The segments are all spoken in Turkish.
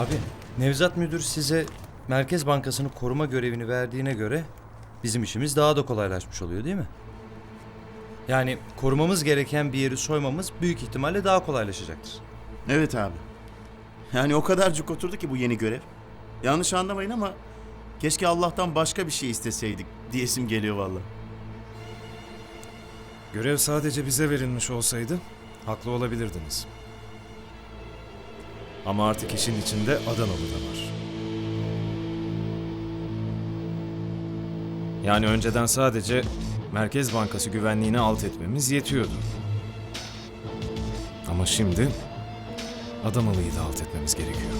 Abi Nevzat Müdür size Merkez Bankası'nı koruma görevini verdiğine göre bizim işimiz daha da kolaylaşmış oluyor değil mi? Yani korumamız gereken bir yeri soymamız büyük ihtimalle daha kolaylaşacaktır. Evet abi. Yani o kadar cuk oturdu ki bu yeni görev. Yanlış anlamayın ama keşke Allah'tan başka bir şey isteseydik diyesim geliyor vallahi. Görev sadece bize verilmiş olsaydı haklı olabilirdiniz. Ama artık işin içinde Adanalı da var. Yani önceden sadece Merkez Bankası güvenliğini alt etmemiz yetiyordu. Ama şimdi Adanalı'yı da alt etmemiz gerekiyor.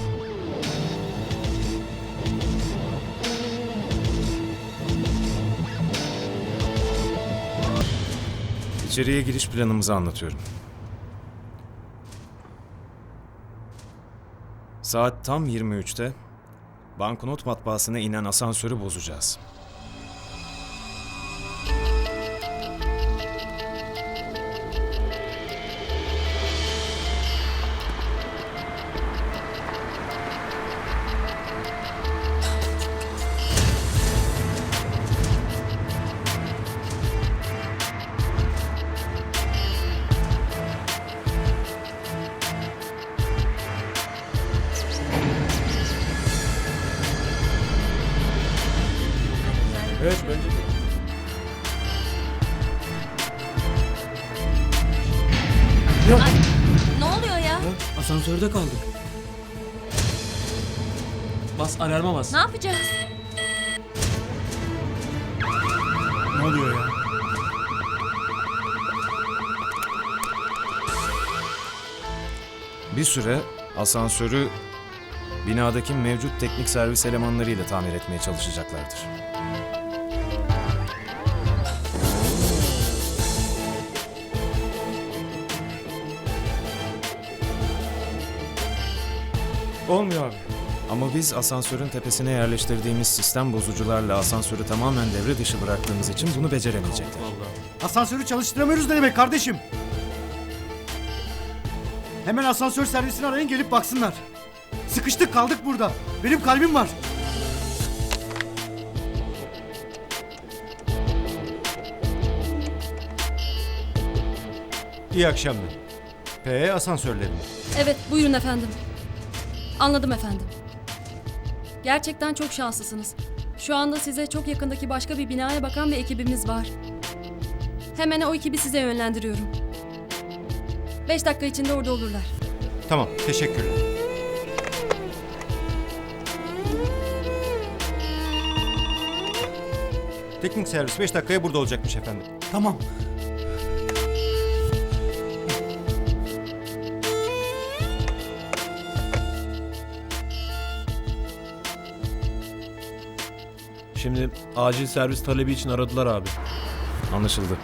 İçeriye giriş planımızı anlatıyorum. Saat tam 23'te banknot matbaasına inen asansörü bozacağız. Evet bence Ne oluyor ya? Asansörde kaldık. Bas alarma bas. Ne yapacağız? Ne oluyor ya? Bir süre asansörü binadaki mevcut teknik servis elemanlarıyla tamir etmeye çalışacaklardır. Olmuyor abi. Ama biz asansörün tepesine yerleştirdiğimiz sistem bozucularla asansörü tamamen devre dışı bıraktığımız için bunu beceremeyecekler. Asansörü çalıştıramıyoruz ne demek kardeşim? Hemen asansör servisini arayın gelip baksınlar. Sıkıştık kaldık burada. Benim kalbim var. İyi akşamlar. PE asansörleri. Evet buyurun efendim. Anladım efendim. Gerçekten çok şanslısınız. Şu anda size çok yakındaki başka bir binaya bakan bir ekibimiz var. Hemen o ekibi size yönlendiriyorum. Beş dakika içinde orada olurlar. Tamam, teşekkürler. Teknik servis 5 dakikaya burada olacakmış efendim. Tamam. Şimdi acil servis talebi için aradılar abi. Anlaşıldı.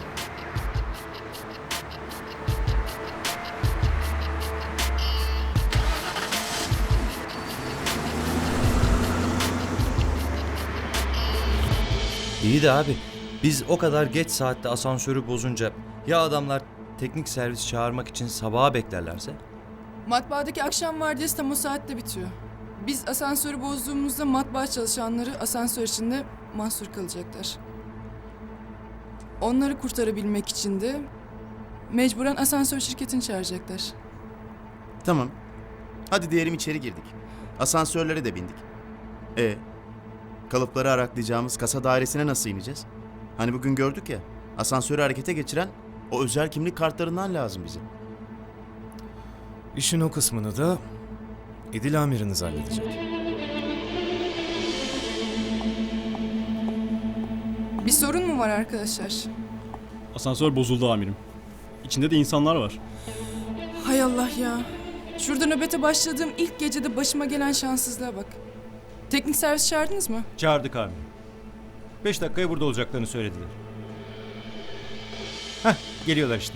İyi de abi biz o kadar geç saatte asansörü bozunca ya adamlar teknik servis çağırmak için sabaha beklerlerse? Matbaadaki akşam vardiyası tam o saatte bitiyor. Biz asansörü bozduğumuzda matbaa çalışanları asansör içinde mahsur kalacaklar. Onları kurtarabilmek için de mecburen asansör şirketini çağıracaklar. Tamam. Hadi diyelim içeri girdik. Asansörlere de bindik. E kalıpları araklayacağımız kasa dairesine nasıl ineceğiz? Hani bugün gördük ya asansörü harekete geçiren o özel kimlik kartlarından lazım bize. İşin o kısmını da İdil amiriniz halledecek. Bir sorun mu var arkadaşlar? Asansör bozuldu amirim. İçinde de insanlar var. Hay Allah ya. Şurada nöbete başladığım ilk gecede başıma gelen şanssızlığa bak. Teknik servis çağırdınız mı? Çağırdık abi. 5 dakikaya burada olacaklarını söylediler. Heh, geliyorlar işte.